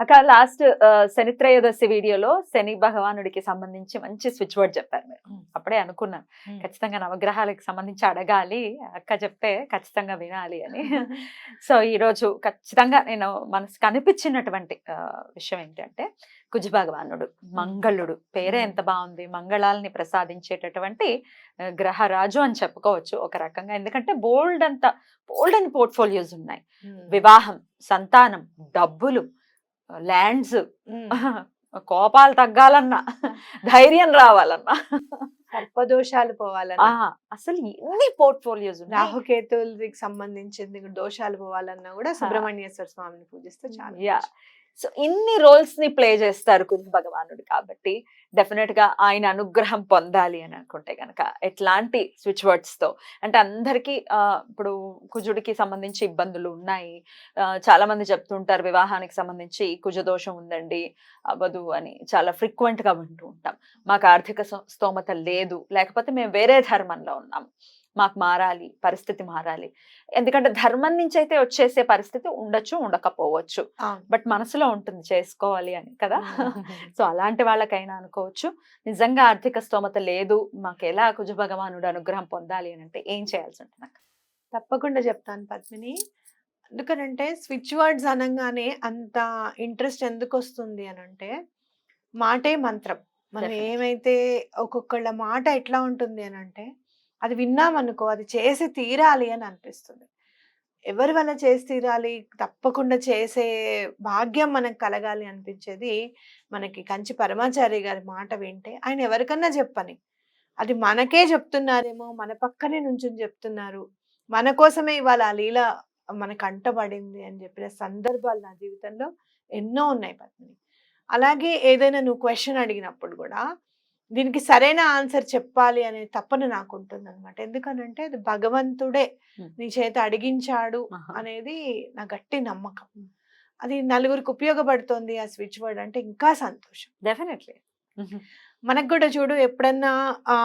అక్క లాస్ట్ శని త్రయోదశి వీడియోలో శని భగవానుడికి సంబంధించి మంచి స్విచ్ వర్డ్ చెప్పారు మీరు. అప్పుడే అనుకున్నాను ఖచ్చితంగా నవగ్రహాలకు సంబంధించి అడగాలి అక్క చెప్తే ఖచ్చితంగా వినాలి అని. సో ఈ రోజు ఖచ్చితంగా నేను మనసుకు అనిపించినటువంటి ఆ, విషయం ఏంటంటే కుజ భగవానుడు మంగళుడు. పేరే ఎంత బాగుంది మంగళాలని ప్రసాదించేటటువంటి గ్రహరాజు అని చెప్పుకోవచ్చు ఒక రకంగా. ఎందుకంటే బోల్డ్ అంత బోల్డ్ అని పోర్ట్ఫోలియోస్ ఉన్నాయి. వివాహం సంతానం డబ్బులు ల్యాండ్స్. కోపాలు తగ్గాలన్నా ధైర్యం రావాలన్నా. సర్పదోషాలు పోవాలని ఆ, అసలు ఎన్ని పోర్ట్ఫోలియోస్ ఉన్నాయి. రాహుకేతువులకి సంబంధించింది దోషాలు పోవాలన్నా కూడా సుబ్రహ్మణ్యేశ్వర స్వామిని పూజిస్తే చాలా. సో ఇన్ని రోల్స్ని ప్లే చేస్తారు కుజ భగవానుడు కాబట్టి డెఫినెట్గా ఆయన అనుగ్రహం పొందాలి అని అనుకుంటే గనక ఎట్లాంటి స్విచ్ వర్డ్స్తో అంటే అందరికీ ఆ, ఇప్పుడు కుజుడికి సంబంధించి ఇబ్బందులు ఉన్నాయి. చాలా మంది చెప్తుంటారు వివాహానికి సంబంధించి కుజ దోషం ఉందండి అవ్వదు అని చాలా ఫ్రీక్వెంట్గా వింటూ ఉంటాం. మాకు ఆర్థిక స్తోమత లేదు లేకపోతే మేము వేరే ధర్మంలో ఉన్నాం. మాకు మారాలి పరిస్థితి మారాలి. ఎందుకంటే ధర్మం నుంచి అయితే వచ్చేసే పరిస్థితి ఉండొచ్చు ఉండకపోవచ్చు. బట్ మనసులో ఉంటుంది చేసుకోవాలి అని కదా. సో అలాంటి వాళ్ళకైనా అనుకోవచ్చు. నిజంగా ఆర్థిక స్తోమత లేదు మాకు ఎలా కుజ భగవానుడు అనుగ్రహం పొందాలి అని అంటే ఏం చేయాల్సి ఉంటుంది? తప్పకుండా చెప్తాను పద్మిని. ఎందుకనంటే స్విచ్ వర్డ్స్ అనగానే అంత ఇంట్రెస్ట్ ఎందుకు వస్తుంది అని అంటే మాటే మంత్రం. మనం. ఏమైతే ఒక్కొక్కళ్ళ మాట ఎట్లా ఉంటుంది అని అంటే అది విన్నామనుకో అది చేసి తీరాలి అని అనిపిస్తుంది. ఎవరి వల్ల చేసి తీరాలి? తప్పకుండా చేసే భాగ్యం మనకు కలగాలి అనిపించేది మనకి కంచి పరమాచారి గారి మాట వింటే ఆయన ఎవరికన్నా చెప్పని. అది మనకే చెప్తున్నారేమో మన పక్కనే నుంచి చెప్తున్నారు. మన కోసమే ఇవాళ ఆ లీల మనకు అంటబడింది అని చెప్పిన సందర్భాలు నా జీవితంలో ఎన్నో ఉన్నాయి పద్మిని. అలాగే ఏదైనా నువ్వు క్వశ్చన్ అడిగినప్పుడు కూడా దీనికి సరైన ఆన్సర్ చెప్పాలి అనే తప్పన నాకు ఉంటుంది అనమాట ఎందుకనంటే అది భగవంతుడే. నీ చేత అడిగించాడు. అనేది నా గట్టి నమ్మకం అది నలుగురికి ఉపయోగపడుతోంది ఆ స్విచ్ వర్డ్ అంటే ఇంకా సంతోషం డెఫినెట్లీ మనకు కూడా చూడు ఎప్పుడన్నా ఆ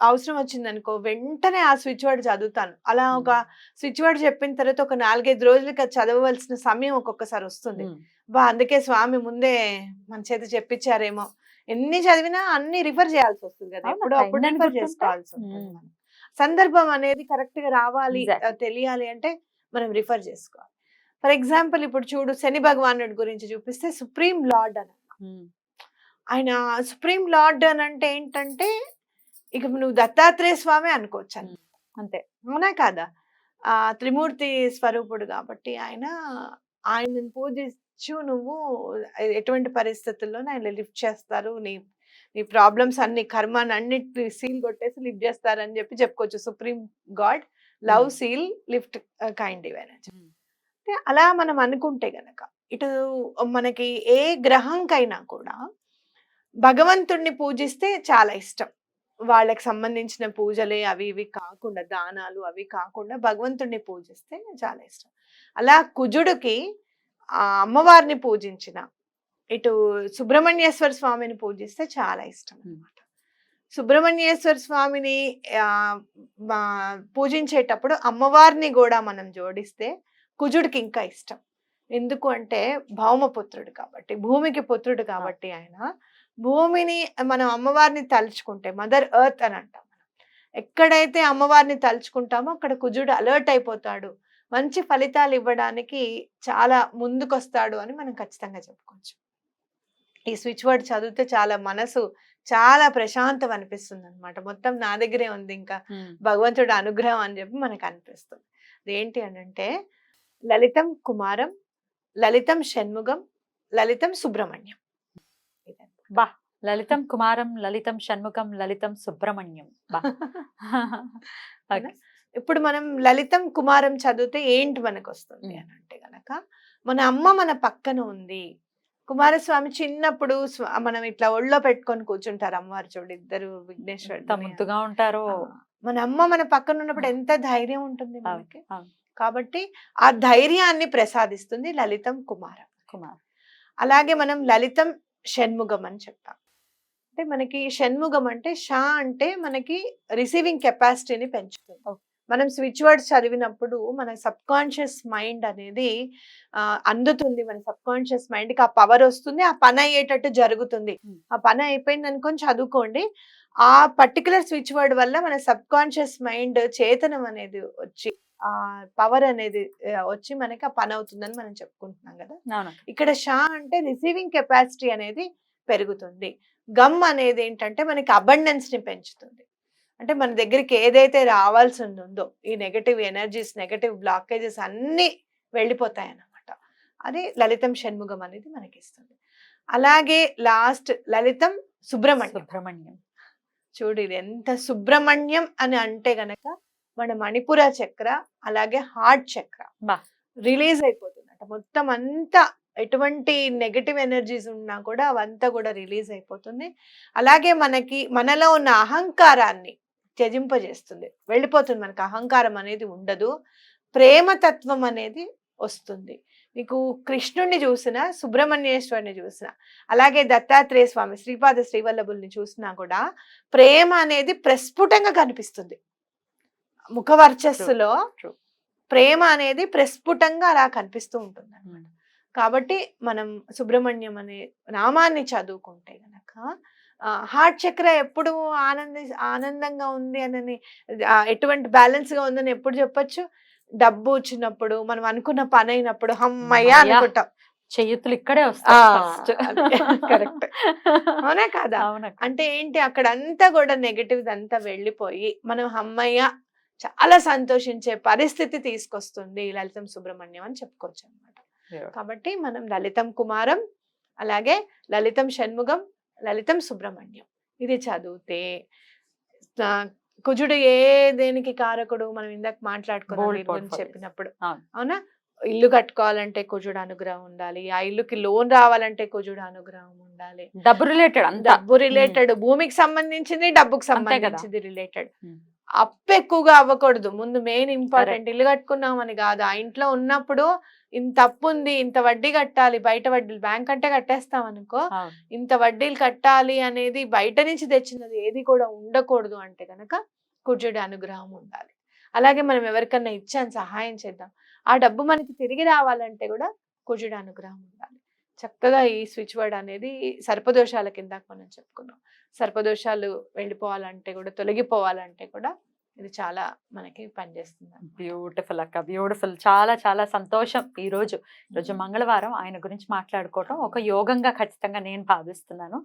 అవసరం వచ్చింది అనుకో వెంటనే ఆ స్విచ్ వర్డ్ చదువుతాను. అలా ఒక స్విచ్ వర్డ్ చెప్పిన తర్వాత ఒక నాలుగైదు రోజులకి అది చదవవలసిన సమయం ఒక్కొక్కసారి వస్తుంది. బా అందుకే స్వామి ముందే మన చేత చెప్పించారేమో ఎన్ని చదివినా అన్ని రిఫర్ చేయాల్సి వస్తుంది కదా? ఎప్పుడు అప్పుడు రిఫర్? చేసుకోవాల్సి ఉంటుంది. సందర్భం అనేది కరెక్ట్గా రావాలి తెలియాలి అంటే మనం రిఫర్ చేసుకోవాలి. ఫర్ ఎగ్జాంపుల్ ఇప్పుడు చూడు శని భగవానుడి గురించి చూపిస్తే సుప్రీం లార్డ్ అని ఆయన సుప్రీం లార్డ్ అని అంటే ఏంటంటే ఇక నువ్వు దత్తాత్రేయ స్వామి అనుకోవచ్చు అని. అంతే అవునా కాదా ఆ త్రిమూర్తి స్వరూపుడు కాబట్టి ఆయన ఆయనను పూజించు నువ్వు ఎటువంటి పరిస్థితుల్లో ఆయన లిఫ్ట్ చేస్తారు నీ నీ ప్రాబ్లమ్స్ అన్ని కర్మాన్ని అన్నిటి సీల్ కొట్టేసి లిఫ్ట్ చేస్తారు అని చెప్పి చెప్పుకోవచ్చు supreme God love. Seal lift కైండ్. అంటే అలా మనం అనుకుంటే గనక ఇటు మనకి ఏ గ్రహంకైనా కూడా భగవంతుణ్ణి పూజిస్తే చాలా ఇష్టం. వాళ్ళకి సంబంధించిన పూజలే అవి ఇవి కాకుండా దానాలు అవి కాకుండా భగవంతుణ్ణి పూజిస్తే చాలా ఇష్టం. అలా కుజుడికి ఆ అమ్మవారిని పూజించిన ఇటు సుబ్రహ్మణ్యేశ్వర స్వామిని పూజిస్తే చాలా ఇష్టం. అన్నమాట. సుబ్రహ్మణ్యేశ్వర స్వామిని పూజించేటప్పుడు అమ్మవారిని కూడా మనం జోడిస్తే కుజుడికి ఇంకా ఇష్టం. ఎందుకు అంటే భౌమపుత్రుడు కాబట్టి భూమికి పుత్రుడు కాబట్టి ఆయన భూమిని మనం అమ్మవారిని తలుచుకుంటే మదర్ ఎర్త్ అని అంటాం మనం. ఎక్కడైతే అమ్మవారిని తలుచుకుంటామో అక్కడ కుజుడు అలర్ట్ అయిపోతాడు. మంచి ఫలితాలు ఇవ్వడానికి చాలా ముందుకొస్తాడు అని మనం ఖచ్చితంగా చెప్పుకోవచ్చు. ఈ స్విచ్ వర్డ్ చదివితే చాలా మనసు చాలా ప్రశాంతం అనిపిస్తుంది అనమాట మొత్తం నా దగ్గరే ఉంది ఇంకా భగవంతుడు అనుగ్రహం అని చెప్పి మనకు అనిపిస్తుంది. అదేంటి అని అంటే లలితం కుమారం లలితం షణ్ముగం లలితం సుబ్రహ్మణ్యం. బా లలితం కుమారం లలితం షణ్ముఖం లలితం సుబ్రహ్మణ్యం. ఇప్పుడు మనం లలితం కుమారం చదివితే ఏంటి మనకు వస్తుంది. అని అంటే గనక మన అమ్మ మన పక్కన ఉంది కుమారస్వామి చిన్నప్పుడు మనం ఇట్లా ఒళ్ళో పెట్టుకొని కూర్చుంటారు అమ్మవారు చూడు ఇద్దరు విఘ్నేశ్వరుడు ముద్దుగా ఉంటారో మన అమ్మ మన పక్కన ఉన్నప్పుడు ఎంత ధైర్యం ఉంటుంది మనకి. కాబట్టి ఆ ధైర్యాన్ని ప్రసాదిస్తుంది లలితం కుమారం. కుమార్. అలాగే మనం లలితం షణ్ముగం అని చెప్తాం. అంటే మనకి షణ్ముగం అంటే షా అంటే మనకి రిసీవింగ్ కెపాసిటీని పెంచుతుంది. మనం స్విచ్ వర్డ్స్ చదివినప్పుడు మన సబ్ కాన్షియస్ మైండ్ అనేది అందుతుంది మన సబ్ కాన్షియస్ మైండ్కి ఆ పవర్ వస్తుంది ఆ పని అయ్యేటట్టు జరుగుతుంది. ఆ పని అయిపోయింది అనుకొని చదువుకోండి. ఆ పర్టికులర్ స్విచ్ వర్డ్ వల్ల మన సబ్ కాన్షియస్ మైండ్ చేతనం అనేది వచ్చి పవర్ అనేది వచ్చి మనకి ఆ పని అవుతుందని మనం చెప్పుకుంటున్నాం కదా! ఇక్కడ షా అంటే రిసీవింగ్ కెపాసిటీ అనేది పెరుగుతుంది. గమ్ అనేది ఏంటంటే మనకి అబండెన్స్ని పెంచుతుంది. అంటే మన దగ్గరికి ఏదైతే రావాల్సి ఉందో ఈ నెగటివ్ ఎనర్జీస్ నెగటివ్ బ్లాకేజెస్ అన్నీ వెళ్ళిపోతాయి అన్నమాట అది లలితం షణ్ముగం అనేది మనకి ఇస్తుంది అలాగే లాస్ట్ లలితం సుబ్రహ్మణ్యం. సుబ్రహ్మణ్యం. చూడు ఇది ఎంత సుబ్రహ్మణ్యం అని అంటే గనక మన మణిపుర చక్ర అలాగే హార్ట్ చక్ర. రిలీజ్ అయిపోతుంది అంట మొత్తం అంతా ఎటువంటి నెగటివ్ ఎనర్జీస్ ఉన్నా కూడా అవంతా కూడా రిలీజ్ అయిపోతుంది. అలాగే మనకి మనలో ఉన్న అహంకారాన్ని త్యజింపజేస్తుంది. వెళ్ళిపోతుంది మనకి. అహంకారం అనేది ఉండదు. ప్రేమతత్వం అనేది వస్తుంది. మీకు కృష్ణుడిని చూసినా సుబ్రహ్మణ్యేశ్వరుని చూసినా అలాగే దత్తాత్రేయ స్వామి శ్రీపాద శ్రీవల్లభుల్ని చూసినా కూడా ప్రేమ అనేది ప్రస్ఫుటంగా కనిపిస్తుంది. ముఖవర్చస్సులో true. ప్రేమ అనేది ప్రస్ఫుటంగా అలా కనిపిస్తూ ఉంటుంది ఉమ్. కాబట్టి మనం సుబ్రహ్మణ్యం అనే నామాన్ని చదువుకుంటే గనక హార్ట్ చక్ర ఎప్పుడు ఆనంద ఆనందంగా ఉంది అని ఎటువంటి బ్యాలెన్స్గా ఉందని ఎప్పుడు చెప్పొచ్చు డబ్బు వచ్చినప్పుడు మనం అనుకున్న పని అయినప్పుడు హమ్మయ్య హమ్మయ్య. అనుకుంటాం చేతులు ఇక్కడే correct. అవునా కాదా అంటే ఏంటి అక్కడ అంతా కూడా నెగటివ్ అంతా వెళ్ళిపోయి మనం అమ్మయ్య చాలా సంతోషించే పరిస్థితి తీసుకొస్తుంది లలితం సుబ్రహ్మణ్యం అని చెప్పుకోవచ్చు అనమాట కాబట్టి మనం లలితం కుమారం అలాగే లలితం షణ్ముగం లలితం సుబ్రహ్మణ్యం. ఇది చదివితే కుజుడు ఏ దేనికి కారకుడు? మనం ఇందాక మాట్లాడుకున్నాం. చెప్పినప్పుడు. అవును. ఇల్లు కట్టుకోవాలంటే కుజుడు అనుగ్రహం ఉండాలి. ఆ ఇల్లుకి లోన్ రావాలంటే కుజుడు అనుగ్రహం ఉండాలి. డబ్బు రిలేటెడ్ డబ్బు రిలేటెడ్ భూమికి సంబంధించింది డబ్బుకి. సంబంధించింది రిలేటెడ్. అప్పు ఎక్కువగా అవ్వకూడదు. ముందు మెయిన్ ఇంపార్టెంట్ ఇల్లు కట్టుకున్నామని కాదు. ఆ ఇంట్లో ఉన్నప్పుడు ఇంత అప్పు ఉంది ఇంత వడ్డీ కట్టాలి బయట వడ్డీలు బ్యాంక్ అంటే కట్టేస్తాం అనుకో. ఇంత వడ్డీలు కట్టాలి అనేది బయట నుంచి తెచ్చినది ఏది కూడా ఉండకూడదు అంటే కనుక కుజుడి అనుగ్రహం ఉండాలి. అలాగే మనం ఎవరికన్నా ఇచ్చాను సహాయం చేద్దాం. ఆ డబ్బు మనకి తిరిగి రావాలంటే కూడా కుజుడి అనుగ్రహం ఉండాలి. చక్కగా ఈ స్విచ్ వర్డ్ అనేది సర్పదోషాల కింద మనం చెప్పుకున్నాం. సర్పదోషాలు వెళ్ళిపోవాలంటే కూడా తొలగిపోవాలంటే కూడా ఇది చాలా మనకి పనిచేస్తుంది బ్యూటిఫుల్ అక్క బ్యూటిఫుల్ చాలా చాలా సంతోషం ఈ రోజు. రోజు మంగళవారం ఆయన గురించి మాట్లాడుకోవటం ఒక యోగంగా ఖచ్చితంగా నేను భావిస్తున్నాను.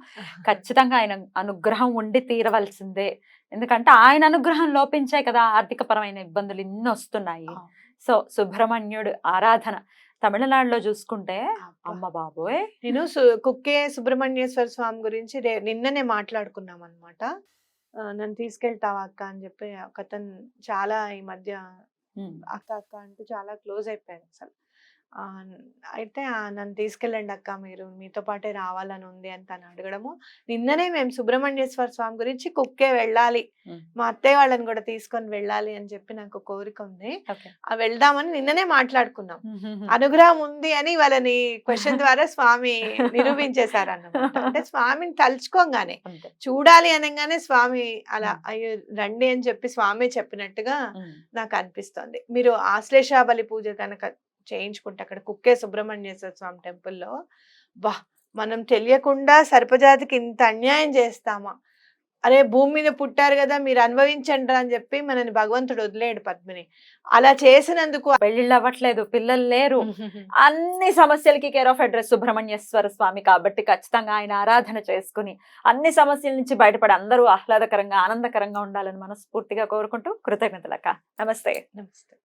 ఖచ్చితంగా ఆయన అనుగ్రహం ఉండి తీరవలసిందే. ఎందుకంటే ఆయన అనుగ్రహం లోపించే కదా ఆర్థిక పరమైన ఇబ్బందులు ఇన్ని వస్తున్నాయి. సో సుబ్రహ్మణ్యుడు ఆరాధన. తమిళనాడులో చూసుకుంటే అమ్మ బాబోయ్! నేను కుక్కే సుబ్రహ్మణ్యేశ్వర స్వామి గురించి నిన్ననే మాట్లాడుకున్నాం అనమాట నన్ను తీసుకెళ్తావా అక్క అని చెప్పి ఒక చాలా ఈ మధ్య. అక్క అక్క అంటూ చాలా క్లోజ్ అయిపోయారు అసలు. అయితే నన్ను తీసుకెళ్ళండి అక్క మీరు మీతో పాటే రావాలని ఉంది అని తను అడగడము నిన్ననే మేము సుబ్రహ్మణ్యేశ్వర స్వామి గురించి కుక్కే వెళ్ళాలి. మా అత్తయ్య వాళ్ళని కూడా తీసుకొని వెళ్ళాలి అని చెప్పి నాకు కోరిక ఉంది. ఆ వెళ్దామని నిన్ననే మాట్లాడుకున్నాం. అనుగ్రహం ఉంది అని వాళ్ళని క్వశ్చన్ ద్వారా స్వామి నిరూపించేశారు అన్నమాట అంటే స్వామిని తలుచుకోగానే. చూడాలి అనగానే స్వామి అలా. అయ్యో రండి అని చెప్పి స్వామి చెప్పినట్టుగా. నాకు అనిపిస్తుంది మీరు ఆశ్లేష బలి పూజ కనుక చేయించుకుంటే అక్కడ కుక్కే సుబ్రహ్మణ్యేశ్వర స్వామి టెంపుల్లో బా మనం తెలియకుండా సర్పజాతికి ఇంత అన్యాయం చేస్తామా? అరే భూమి మీద పుట్టారు కదా మీరు అనుభవించండి అని చెప్పి మనని భగవంతుడు వదిలేడు పద్మిని. అలా చేసినందుకు పెళ్ళిళ్ళు అవ్వట్లేదు పిల్లలు లేరు. అన్ని సమస్యలకి care of address Subrahmanyeswara Swamy కాబట్టి ఖచ్చితంగా ఆయన ఆరాధన చేసుకుని అన్ని సమస్యల నుంచి బయటపడి అందరూ ఆహ్లాదకరంగా ఆనందకరంగా ఉండాలని మనస్ఫూర్తిగా కోరుకుంటూ కృతజ్ఞతలక్క. నమస్తే. నమస్తే.